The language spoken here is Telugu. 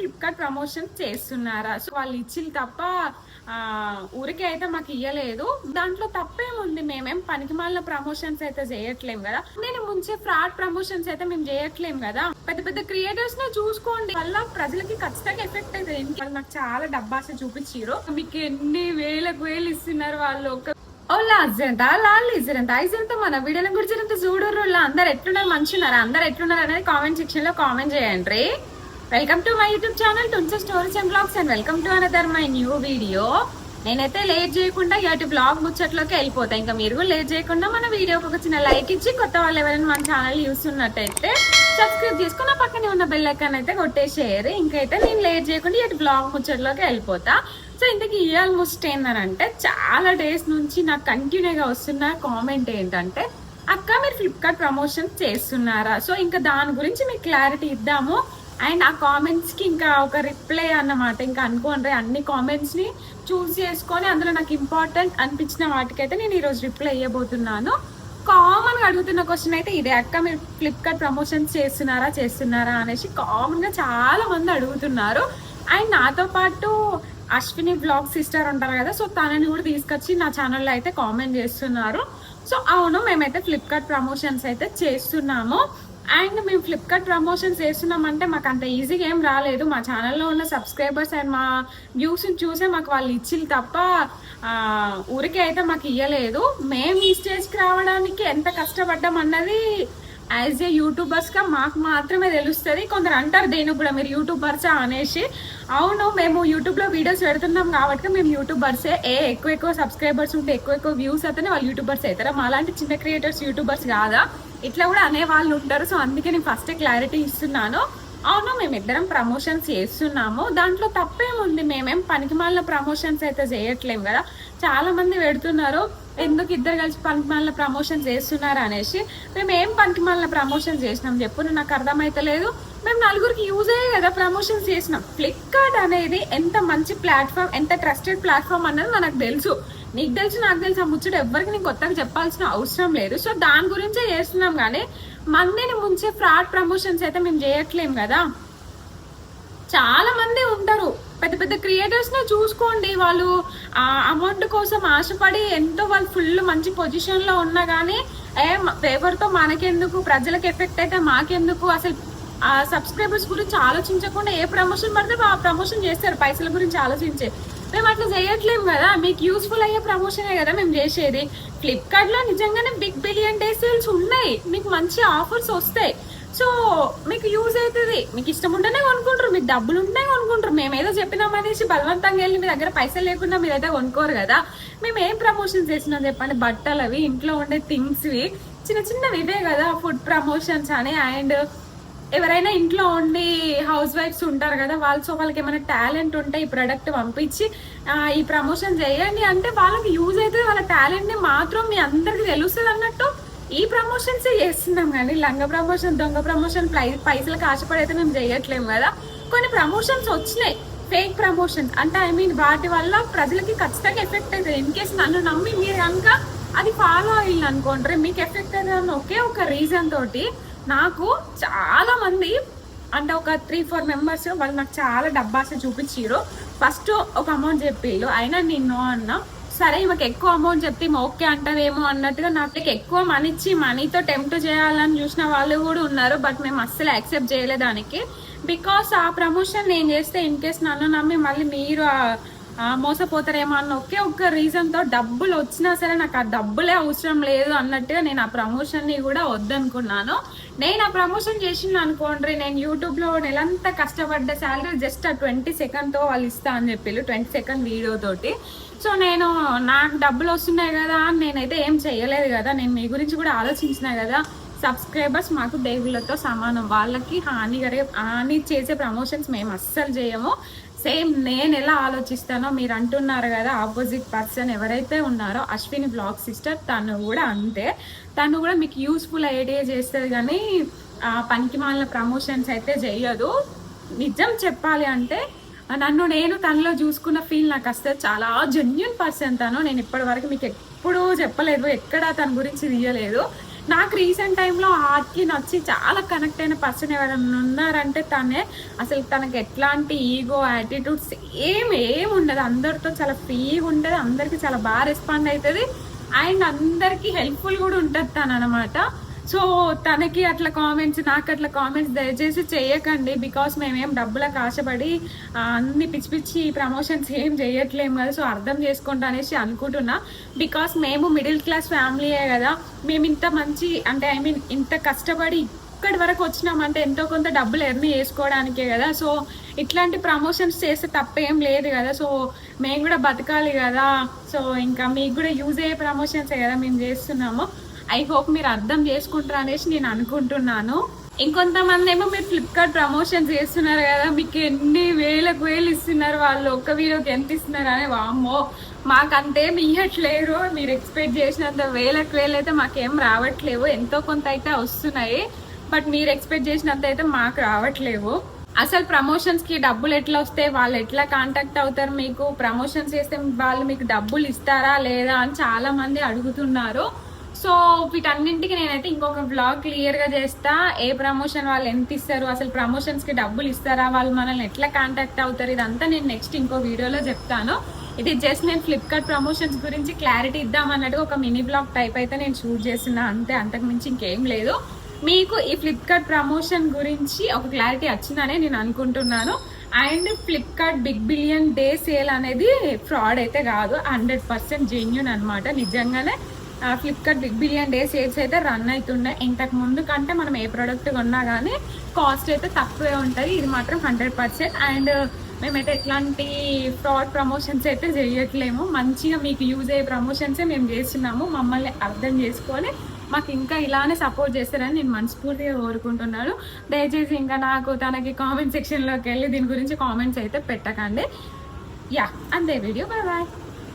ఫ్లిప్కార్ట్ ప్రమోషన్ చేస్తున్నారా? సో వాళ్ళు ఇచ్చింది తప్ప ఊరికే అయితే మాకు ఇయ్యలేదు. దాంట్లో తప్పేముంది? మేమేం పనికిమాలిన ప్రమోషన్స్ అయితే చేయట్లేం కదా? నేను ముంచే ఫ్రాడ్ ప్రమోషన్స్ అయితే మేము చేయట్లేం కదా? పెద్ద పెద్ద క్రియేటర్స్ని చూసుకోండి. వల్ల ప్రజలకి ఖచ్చితంగా ఎఫెక్ట్ అవుతుంది వాళ్ళు నాకు చాలా డబ్బాస చూపించారు మీకు ఎన్ని వేలకు వేలు ఇస్తున్నారు వాళ్ళు? ఒక ఓ లాజెంట్ ఆ లాల్ ఇజరెంట్ ఐజెంట్ మన వీడియోల గురించి చూడరు అందరు ఎట్లున్నారు? మంచి ఉన్నారా అందరు ఎట్లున్నారు అనేది కామెంట్ సెక్షన్లో కామెంట్ చేయండి welcome to my YouTube channel టుంచ stories and blogs and welcome to another my new video. నేనైతే లేట్ చేయకుండా ఇటు బ్లాగ్ ముచ్చట్లోకి వెళ్ళిపోతా. ఇంకా మీరు కూడా లేట్ చేయకుండా మన వీడియోకి ఒక చిన్న లైక్ ఇచ్చి కొత్త వాళ్ళు ఎవరైనా మన ఛానల్ చూస్తున్నట్టయితే సబ్స్క్రైబ్ చేసుకున్న పక్కనే ఉన్న బెల్ ఐకాన్ అయితే కొట్టేసేయరు. ఇంకైతే నేను లేట్ చేయకుండా ఇటు బ్లాగ్ ముచ్చట్లోకి వెళ్ళిపోతా. సో ఇంతకీ ఇవాళ ముస్ట్ ఏంటంటే చాలా డేస్ నుంచి నాకు కంటిన్యూగా వస్తున్న కామెంట్ ఏంటంటే అక్క మీరు ఫ్లిప్కార్ట్ ప్రమోషన్ చేస్తున్నారా? సో ఇంకా దాని గురించి మీకు క్లారిటీ ఇద్దాము. అండ్ ఆ కామెంట్స్కి ఇంకా ఒక రిప్లై అన్నమాట. ఇంకా అనుకోండి అన్ని కామెంట్స్ని చూస్ చేసుకొని అందులో నాకు ఇంపార్టెంట్ అనిపించిన వాటికైతే నేను ఈరోజు రిప్లై ఇవ్వబోతున్నాను కామన్గా అడుగుతున్న క్వశ్చన్ అయితే ఇదే. అక్క మీరు ఫ్లిప్కార్ట్ ప్రమోషన్స్ చేస్తున్నారా చేస్తున్నారా అనేసి కామన్గా చాలా మంది అడుగుతున్నారు. అండ్ నాతో పాటు అశ్విని బ్లాగ్ సిస్టర్ ఉంటారు కదా సో తనని కూడా తీసుకొచ్చి నా ఛానల్లో అయితే కామెంట్ చేస్తున్నారు. సో అవును మేమైతే ఫ్లిప్కార్ట్ ప్రమోషన్స్ అయితే చేస్తున్నాము. అండ్ మేము ఫ్లిప్కార్ట్ ప్రమోషన్స్ చేస్తున్నామంటే మాకు అంత ఈజీగా ఏం రాలేదు. మా ఛానల్లో ఉన్న సబ్స్క్రైబర్స్ అండ్ మా వ్యూస్ని చూసే మాకు వాళ్ళు ఇచ్చింది తప్ప ఊరికే అయితే మాకు ఇవ్వలేదు మేము ఈ స్టేజ్కి రావడానికి ఎంత కష్టపడ్డాం అన్నది యాజ్ ఏ యూట్యూబర్స్గా మాకు మాత్రమే తెలుస్తుంది. కొందరు అంటారు దేనికి కూడా మీరు యూట్యూబర్సా అనేసి. అవును మేము యూట్యూబ్లో వీడియోస్ పెడుతున్నాం కాబట్టి మేము యూట్యూబర్సే ఏ. ఎక్కువ ఎక్కువ సబ్స్క్రైబర్స్ ఉంటే ఎక్కువ ఎక్కువ వ్యూస్ అయితేనే వాళ్ళు యూట్యూబర్స్ అవుతారా. మాలాంటి చిన్న క్రియేటర్స్ యూట్యూబర్స్ కాదా? ఇట్లా కూడా అనే వాళ్ళు ఉంటారు. సో అందుకే నేను ఫస్ట్ క్లారిటీ ఇస్తున్నాను. అవును మేము ఇద్దరం ప్రమోషన్స్ చేస్తున్నాము. దాంట్లో తప్పేముంది? మేమేం పనికిమాలిన ప్రమోషన్స్ అయితే చేయట్లేం కదా? చాలా మంది పెడుతున్నారు. ఎందుకు ఇద్దరు కలిసి పనికిమాలిన ప్రమోషన్ చేస్తున్నారు అనేసి మేము ఏం పనికిమాలిన ప్రమోషన్ చేసినాం చెప్పు నాకు అర్థమైతలేదు మేము నలుగురికి యూజ్ అయ్యే కదా ప్రమోషన్స్ చేసినాం. ఫ్లిప్కార్ట్ అనేది ఎంత మంచి ప్లాట్ఫామ్ ఎంత ట్రస్టెడ్ ప్లాట్ఫామ్ అన్నది మనకు తెలుసు. నీకు తెలుసు నాకు తెలుసు. ఆ ముచ్చట ఎవరికి నేను కొత్తగా చెప్పాల్సిన అవసరం లేదు. సో దాని గురించే చేస్తున్నాం కానీ మందిని ముంచే ఫ్రాడ్ ప్రమోషన్స్ అయితే మేము చేయట్లేం కదా. చాలా మంది ఉంటారు. పెద్ద పెద్ద క్రియేటర్స్ నే చూసుకోండి వాళ్ళు. ఆ అమౌంట్ కోసం ఆశపడి ఎంతో వాళ్ళు ఫుల్ మంచి పొజిషన్లో ఉన్నా గానీ ఏ పేపర్తో మనకెందుకు? ప్రజలకు ఎఫెక్ట్ అయితే మాకెందుకు? అసలు ఆ సబ్స్క్రైబర్స్ గురించి ఆలోచించకుండా ఏ ప్రమోషన్ పడితే ఆ ప్రమోషన్ చేస్తారు. పైసల గురించి ఆలోచించే. మేము అట్లా చేయట్లేం కదా. మీకు యూస్ఫుల్ అయ్యే ప్రమోషనే కదా మేము చేసేది. ఫ్లిప్కార్ట్లో నిజంగానే బిగ్ బిలియన్ డే సేల్స్ ఉన్నాయి. మీకు మంచి ఆఫర్స్ వస్తాయి. సో మీకు యూజ్ అవుతుంది. మీకు ఇష్టం ఉంటేనే కొనుక్కుంటారు. మీకు డబ్బులు ఉంటేనే కొనుక్కుంటారు. మేము ఏదో చెప్పినాం అనేసి బలవంతంగా వెళ్ళి మీ దగ్గర పైసలు లేకుండా మీరైతే కొనుక్కోరు కదా. మేము ఏం ప్రమోషన్స్ చేసినాం చెప్పండి? బట్టలు అవి ఇంట్లో ఉండే థింగ్స్వి చిన్న చిన్నవి ఇవే కదా ఫుడ్ ప్రమోషన్స్ అని. అండ్ ఎవరైనా ఇంట్లో ఉండి హౌస్ వైఫ్స్ ఉంటారు కదా వాళ్ళు సో వాళ్ళకి ఏమైనా టాలెంట్ ఉంటే ఈ ప్రొడక్ట్ పంపించి ఈ ప్రమోషన్ చేయండి. అంటే వాళ్ళకి యూజ్ అయితే వాళ్ళ టాలెంట్ని మాత్రం మీ అందరికి తెలుస్తుంది అన్నట్టు ఈ ప్రమోషన్స్ చేస్తున్నాం కానీ లంగ ప్రమోషన్ దొంగ ప్రమోషన్ పైసలకు ఆశపడైతే మేము చేయట్లేము కదా. కొన్ని ప్రమోషన్స్ వచ్చినాయి. ఫేక్ ప్రమోషన్స్ అంటే ఐ మీన్ వాటి వల్ల ప్రజలకి ఖచ్చితంగా ఎఫెక్ట్ అవుతుంది ఇన్ కేస్ నన్ను నమ్మి మీరు కనుక అది ఫాలో అయ్యింది అనుకోండి మీకు ఎఫెక్ట్ అవుతుంది ఒకే ఒక రీజన్ తోటి నాకు చాలా మంది అంటే ఒక త్రీ ఫోర్ మెంబర్స్ వాళ్ళు నాకు చాలా డబ్బాస్ చూపించారు ఫస్ట్ ఒక అమౌంట్ చెప్పిళ్ళు అయినా నేను అన్నా సరే ఈమెకి ఎక్కువ అమౌంట్ చెప్తే ఓకే అంటారేమో అన్నట్టుగా నాకు ఎక్కువ మనీ ఇచ్చి మనీతో టెంప్ట్ చేయాలని చూసిన వాళ్ళు కూడా ఉన్నారు బట్ మేము అస్సలు యాక్సెప్ట్ చేయలేదానికి బికాస్ ఆ ప్రమోషన్ నేను చేస్తే ఇన్ కేస్ నన్ను నమ్మి మళ్ళీ మీరు మోసపోతారేమో అన్న ఒకే ఒక్క రీజన్తో డబ్బులు వచ్చినా సరే నాకు ఆ డబ్బులే అవసరం లేదు అన్నట్టుగా నేను ఆ ప్రమోషన్ని కూడా వద్దనుకున్నాను. నేను ఆ ప్రమోషన్ చేసిన అనుకోండి నేను యూట్యూబ్లో నెలంతా కష్టపడ్డ శాలరీ జస్ట్ ఆ ట్వంటీ సెకండ్తో వాళ్ళు ఇస్తా అని చెప్పారు ట్వంటీ సెకండ్ వీడియోతోటి సో నేను నాకు డబ్బులు వస్తున్నాయి కదా అని నేనైతే ఏం చేయలేదు కదా నేను మీ గురించి కూడా ఆలోచించిన కదా. సబ్స్క్రైబర్స్ మాకు దేవుళ్ళతో సమానం. వాళ్ళకి హాని గరే హాని చేసే ప్రమోషన్స్ మేము అస్సలు చేయము. సేమ్ నేను ఎలా ఆలోచిస్తానో మీరు అంటున్నారు కదా ఆపోజిట్ పర్సన్ ఎవరైతే ఉన్నారో అశ్విని బ్లాగ్ సిస్టర్ తను కూడా అంతే. తను కూడా మీకు యూస్ఫుల్ ఐడియా చేస్తుంది కానీ ఆ, పనికి మాలిన ప్రమోషన్స్ అయితే చెయ్యదు నిజం చెప్పాలి అంటే నన్ను నేను తనలో చూసుకున్న ఫీల్ నాకు వస్తే చాలా జెన్యున్ పర్సన్ తను. నేను ఇప్పటి వరకు మీకు ఎప్పుడూ చెప్పలేదు ఎక్కడ తన గురించి తీయలేదు. నాకు రీసెంట్ టైంలో ఆర్కి నచ్చి చాలా కనెక్ట్ అయిన పర్సన్ ఎవరైనా ఉన్నారంటే తనే. అసలు తనకి ఎట్లాంటి ఈగో యాటిట్యూడ్స్ ఏం ఏం ఉండదు. అందరితో చాలా ఫ్రీగా ఉంటుంది. అందరికి చాలా బాగా రెస్పాండ్ అవుతుంది అండ్ అందరికీ హెల్ప్ఫుల్ కూడా ఉంటుంది తను అనమాట సో తనకి అట్లా కామెంట్స్ నాకు అట్లా కామెంట్స్ దయచేసి చేయకండి. బికాస్ మేమేం డబ్బులకు ఆశపడి అన్ని పిచ్చి పిచ్చి ప్రమోషన్స్ ఏం చేయట్లేము కదా. సో అర్థం చేసుకుంటా అనేసి అనుకుంటున్నా. బికాస్ మేము మిడిల్ క్లాస్ ఫ్యామిలీయే కదా. మేము ఇంత మంచి అంటే ఐ మీన్ ఇంత కష్టపడి ఇక్కడి వరకు వచ్చినామంటే ఎంతో కొంత డబ్బులు ఎర్న్ చేసుకోవడానికే కదా. సో ఇట్లాంటి ప్రమోషన్స్ చేస్తే తప్పేం లేదు కదా. సో మేము కూడా బతకాలి కదా. సో ఇంకా మీకు కూడా యూజ్ అయ్యే ప్రమోషన్సే కదా మేము చేస్తున్నాము. ఐ హోప్ మీరు అర్థం చేసుకుంటారు అనేసి నేను అనుకుంటున్నాను. ఇంకొంతమంది ఏమో మీరు ఫ్లిప్కార్ట్ ప్రమోషన్ చేస్తున్నారు కదా మీకు ఎన్ని వేలకు వేలు ఇస్తున్నారు వాళ్ళు ఒక్క వీడియోకి ఎంత ఇస్తున్నారు అని. వామ్మో మాకంతేం ఇయ్యట్లేరు మీరు ఎక్స్పెక్ట్ చేసినంత వేలకు వేలు అయితే మాకేం రావట్లేవు. ఎంతో కొంత అయితే వస్తున్నాయి బట్ మీరు ఎక్స్పెక్ట్ చేసినంత అయితే మాకు రావట్లేవు. అసలు ప్రమోషన్స్కి డబ్బులు ఎట్లా వస్తే వాళ్ళు ఎట్లా కాంటాక్ట్ అవుతారు మీకు? ప్రమోషన్స్ చేస్తే వాళ్ళు మీకు డబ్బులు ఇస్తారా లేదా అని చాలామంది అడుగుతున్నారు. సో వీటన్నింటికి నేనైతే ఇంకొక బ్లాగ్ క్లియర్గా చేస్తా. ఏ ప్రమోషన్ వాళ్ళు ఎంత ఇస్తారు? అసలు ప్రమోషన్స్కి డబ్బులు ఇస్తారా? వాళ్ళు మనల్ని ఎట్లా కాంటాక్ట్ అవుతారు? ఇదంతా నేను నెక్స్ట్ ఇంకో వీడియోలో చెప్తాను. ఇది జస్ట్ నేను ఫ్లిప్కార్ట్ ప్రమోషన్స్ గురించి క్లారిటీ ఇద్దాం అన్నట్టుగా ఒక మినీ బ్లాగ్ టైప్ అయితే నేను షూట్ చేస్తున్నా. అంతే అంతకుమించి ఇంకేం లేదు. మీకు ఈ ఫ్లిప్కార్ట్ ప్రమోషన్ గురించి ఒక క్లారిటీ వచ్చిందనే నేను అనుకుంటున్నాను. And Flipkart big billion day sale అనేది ఫ్రాడ్ అయితే కాదు. హండ్రెడ్ పర్సెంట్ జెన్యున్ అనమాట నిజంగానే Flipkart big billion day sales అయితే రన్ అవుతుండే ఇంతకు ముందు కంటే మనం ఏ ప్రోడక్ట్ కొన్నా కానీ కాస్ట్ అయితే తక్కువే ఉంటుంది ఇది మాత్రం హండ్రెడ్ పర్సెంట్ అండ్ మేమైతే ఎట్లాంటి ఫ్రాడ్ ప్రమోషన్స్ అయితే చేయట్లేము. మంచిగా మీకు యూజ్ అయ్యే ప్రమోషన్సే మేము చేస్తున్నాము. మమ్మల్ని అర్థం చేసుకొని మాకు ఇంకా ఇలానే సపోర్ట్ చేస్తారని నేను మనస్ఫూర్తిగా కోరుకుంటున్నాను. దయచేసి ఇంకా నాకు తనకి కామెంట్ సెక్షన్లోకి వెళ్ళి దీని గురించి కామెంట్స్ అయితే పెట్టకండి. యా అంతే వీడియో బాయ్ బాయ్